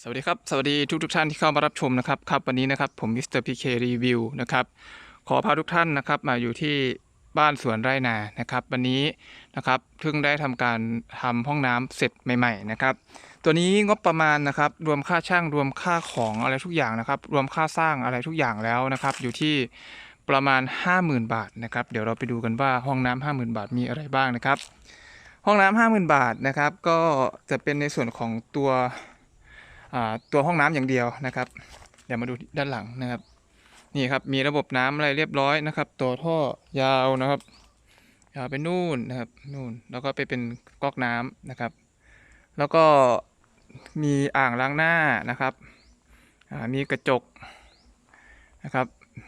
สวัสดีครับ สวัสดีทุกทุกท่านที่เข้ามารับชมนะครับครับวันนี้นะครับผมมิสเตอร์พีเครีวิวนะครับขอพาทุกท่านนะครับมาอยู่ที่บ้านสวนไร่นานะครับ วันนี้นะครับเพิ่งได้ทำการทำห้องน้ำเสร็จใหม่ๆนะครับ ตัวนี้งบประมาณนะครับรวมค่าช่างรวมค่าของอะไรทุกอย่างนะครับ รวมค่าสร้างอะไรทุกอย่างแล้วนะครับ อยู่ที่ประมาณ 50,000 บาทนะครับ เดี๋ยวเราไปดูกันว่าห้องน้ำ50,000 บาทมีอะไรบ้างนะครับ ห้องน้ำ50,000 บาทนะครับ ก็จะเป็นในส่วนของตัว ตัวห้องน้ำอย่างเดียวนะครับ เดี๋ยวมาดูด้านหลังนะครับ นี่ครับมีระบบน้ำอะไรเรียบร้อยนะครับ ตัวท่อยาวนะครับยาวไปนู่นนะครับนู่นแล้วก็ไปเป็นก๊อกน้ำนะครับ แล้วก็มีอ่างล้างหน้านะครับมีกระจกนะครับ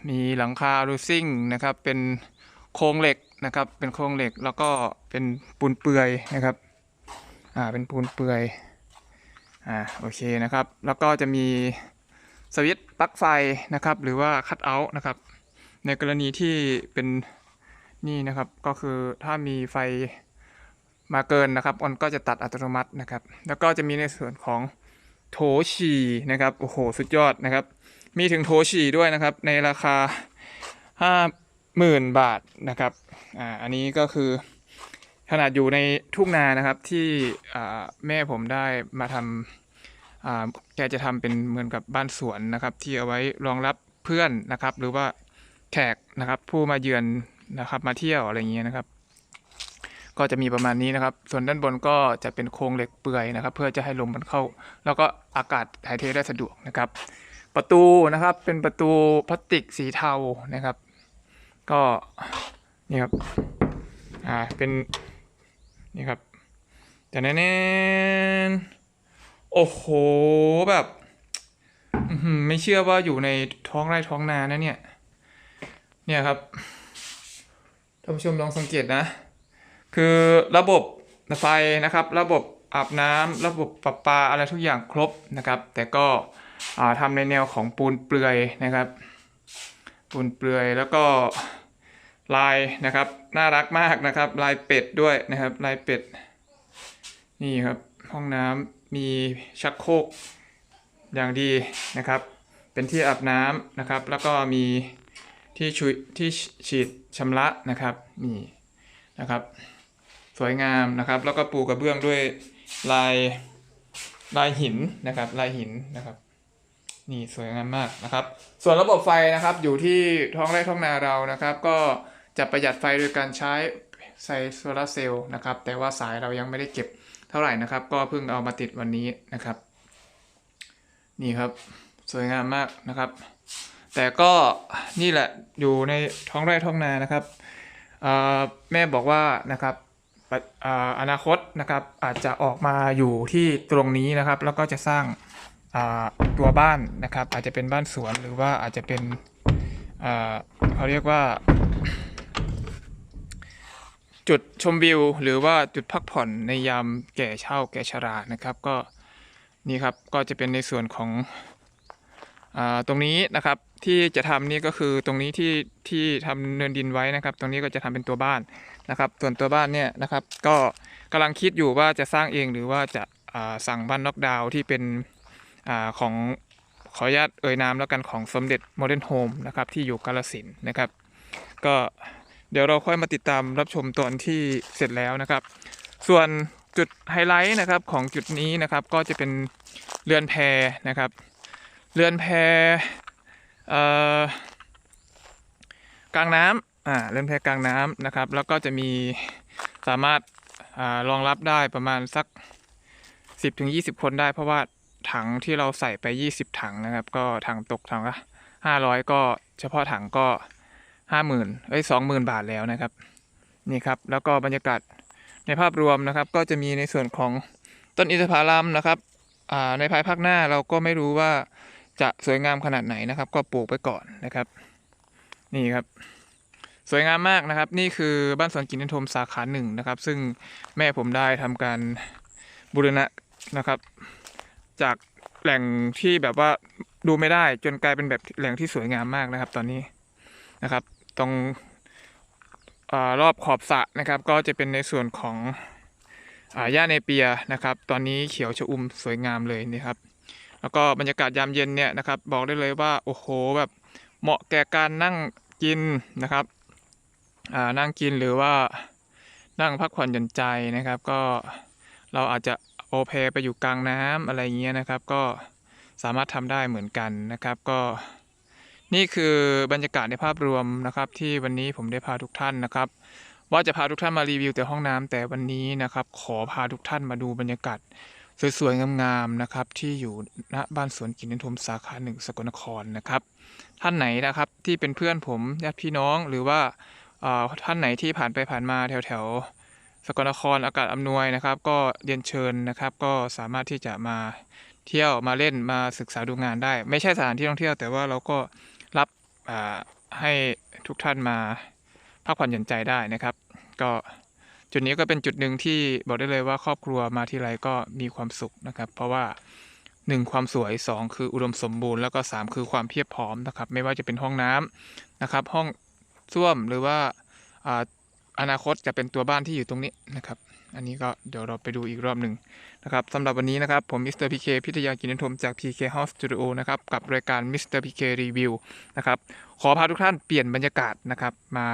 มีหลังคารูซิ่งนะครับ เป็นโครงเหล็กนะครับ เป็นโครงเหล็กแล้วก็เป็นปูนเปื่อยนะครับ อ่า เป็นปูนเปื่อย อ่าโอเคนะครับ แล้วก็จะมีสวิตช์ปลั๊กไฟนะครับ หรือว่าคัตเอาท์นะครับ ในกรณีที่เป็นนี่นะครับก็คือถ้ามีไฟมาเกินนะครับมันก็จะตัดอัตโนมัตินะครับ แล้วก็จะมีในส่วนของโถฉี่นะครับโอ้โหสุดยอดนะครับ มีถึงโถฉี่ด้วยนะครับ ในราคา 50,000 บาทนะครับอ่าอันนี้ก็คือ ขนาดอยู่ในทุ่งนานะครับที่แม่ผมได้มาทำแกจะทำเป็นเหมือนกับบ้านสวนนะครับ ที่เอาไว้รองรับเพื่อนนะครับ หรือว่าแขกนะครับ ผู้มาเยือนนะครับ มาเที่ยวอะไรอย่างเงี้ยนะครับ ก็จะมีประมาณนี้นะครับ ส่วนด้านบนก็จะเป็นโครงเหล็กเปื่อยนะครับ เพื่อจะให้ลมมันเข้า แล้วก็อากาศถ่ายเทได้สะดวกนะครับ ประตูนะครับเป็นประตูพลาสติกสีเทานะครับ ก็นี่ครับอ่าเป็น นี่ครับแต่แน่ๆโอ้โหแบบไม่เชื่อว่าอยู่ในท้องไร่ท้องนานะเนี่ย เนี่ยครับท่านผู้ชมลองสังเกตนะ คือระบบไฟนะครับ ระบบอาบน้ำระบบประปาอะไรทุกอย่างครบนะครับ แต่ก็อ่าทำในแนวของปูนเปลือยนะครับ ปูนเปลือยแล้วก็ ลายนะครับ น่ารักมากนะครับ ลายเป็ดด้วยนะครับ ลายเป็ด นี่ครับ ห้องน้ำมีชักโครกอย่างดีนะครับ เป็นที่อาบน้ำนะครับ แล้วก็มีที่ชุยที่ฉีดชำระนะครับนี่นะครับ สวยงามนะครับ แล้วก็ปูกระเบื้องด้วยลายลายหินนะครับ ลายหินนะครับ นี่สวยงามมากนะครับ ส่วนระบบไฟนะครับอยู่ที่ท้องไร่ท้องนาเรานะครับ ก็ จะประหยัดไฟโดยการใช้ใส่โซลาเซลล์นะครับ แต่ว่าสายเรายังไม่ได้เก็บเท่าไหร่นะครับ ก็เพิ่งเอามาติดวันนี้นะครับ นี่ครับ สวยงามมากนะครับ แต่ก็นี่แหละอยู่ในท้องไร่ท้องนานะครับแม่บอกว่านะครับออนาคตนะครับอาจจะออกมาอยู่ที่ตรงนี้นะครับ แล้วก็จะสร้างตัวบ้านนะครับ อาจจะเป็นบ้านสวนหรือว่าอาจจะเป็นเขาเรียกว่า จุดชมวิว หรือว่าจุดพักผ่อนในยามแก่เฒ่าแก่ชรานะครับ ก็นี่ครับก็จะเป็นในส่วนของอตรงนี้นะครับที่จะทำนี่ก็คือตรงนี้ที่ที่ทำเนินดินไว้นะครับ ตรงนี้ก็จะทำเป็นตัวบ้านนะครับ ส่วนตัวบ้านเนี่ยนะครับ ก็กำลังคิดอยู่ว่าจะสร้างเองหรือว่าจะาสั่งบ้านน็อกดาวที่เป็นอของขออนุญาตเอ่ยนามแล้วกันของสมเด็จโมเดิร์นโฮมนะครับที่อยู่กาลสินนะครับ ก็ เดี๋ยวเราค่อยมาติดตามรับชมตอนที่เสร็จแล้วนะครับ ส่วนจุดไฮไลท์นะครับของจุดนี้นะครับก็จะเป็นเรือนแพนะครับ เรือนแพกลางน้ำอ่าเรือนแพกลางน้ำนะครับ แล้วก็จะมีสามารถอ่ารองรับได้ประมาณสัก 10-20 คนได้ เพราะว่าถังที่เราใส่ไป 20 ถังนะครับ ก็ถังตกถังละ500 ก็เฉพาะถังก็ 50,000เอ้ย20,000บาทแล้วนะครับ นี่ครับ แล้วก็บรรยากาศในภาพรวมนะครับ ก็จะมีในส่วนของต้นอินทผลัมนะครับในภายภาคหน้าเราก็ไม่รู้ว่าจะสวยงามขนาดไหนนะครับ ก็ปลูกไปก่อนนะครับ นี่ครับ สวยงามมากนะครับ นี่คือบ้านสวนกินนันทมสาขาหนึ่งนะครับ ซึ่งแม่ผมได้ทำการบูรณะนะครับ จากแหล่งที่แบบว่าดูไม่ได้จนกลายเป็นแบบแหล่งที่สวยงามมากนะครับ ตอนนี้นะครับ ตรงอรอบขอบสระนะครับ ก็จะเป็นในส่วนของอาหญ้าเนเปียนะครับ ตอนนี้เขียวชอุ่มสวยงามเลยนะครับ แล้วก็บรรยากาศยามเย็นเนี่ยนะครับ บอกได้เลยว่าโอ้โหแบบเหมาะแก่การนั่งกินนะครับนั่งกินหรือว่านั่งพักผ่อนหย่อนใจนะครับ ก็เราอาจจะโอเพไปอยู่กลางน้ำอะไรเงี้ยนะครับ ก็สามารถทำได้เหมือนกันนะครับ ก็ นี่คือบรรยากาศในภาพรวมนะครับ ที่วันนี้ผมได้พาทุกท่านนะครับ ว่าจะพาทุกท่านมารีวิวแต่ห้องน้ำแต่วันนี้นะครับ ขอพาทุกท่านมาดูบรรยากาศสวยๆงามๆนะครับ ที่อยู่ณบ้านสวนกินนทมสาขาหนึ่งสกลนครนะครับ ท่านไหนนะครับที่เป็นเพื่อนผมญาติพี่น้องหรือว่าท่านไหนที่ผ่านไปผ่านมาแถวๆสกลนครอากาศอำนวยนะครับ ก็เรียนเชิญนะครับ ก็สามารถที่จะมาเที่ยวมาเล่นมาศึกษาดูงานได้ ไม่ใช่สถานที่ท่องเที่ยวแต่ว่าเราก็ ให้ทุกท่านมาพักผ่อนหย่อนใจได้นะครับ ก็จุดนี้ก็เป็นจุดหนึ่งที่บอกได้เลยว่าครอบครัวมาที่ไรก็มีความสุขนะครับ เพราะว่า 1 ความสวย 2 คืออุดมสมบูรณ์แล้วก็ 3 คือความเพียบพร้อมนะครับ ไม่ว่าจะเป็นห้องน้ำนะครับ ห้องส้วมหรือว่า อนาคตจะเป็นตัวบ้านที่อยู่ตรงนี้นะครับ อันนี้ก็เดี๋ยวเราไปดูอีกรอบหนึ่งนะครับสำหรับวันนี้นะครับ ผมมิสเตอร์พีเคพิทยากินนทมจาก PK House Studio นะครับ กับรายการ Mr. PK Review นะครับ ขอพาทุกท่านเปลี่ยนบรรยากาศนะครับ มา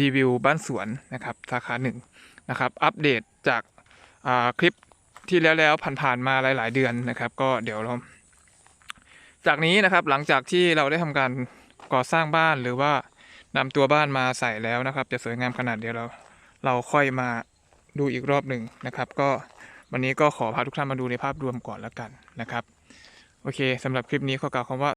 รีวิวบ้านสวนนะครับสาขาหนึ่งนะครับ อัปเดตจากอ่าคลิปที่แล้วแล้วๆผ่านๆมาหลาย ๆ เดือนนะครับ ก็เดี๋ยวเรา จากนี้นะครับหลังจากที่เราได้ทำการก่อสร้างบ้านหรือว่า นำตัวบ้านมาใส่แล้วนะครับ จะสวยงามขนาดเดียวเรา เราค่อยมาดูอีกรอบหนึ่งนะครับ ก็วันนี้ก็ขอพาทุกท่านมาดูในภาพรวมก่อนแล้วกันนะครับ โอเคสำหรับคลิปนี้ขอกล่าวคำว่า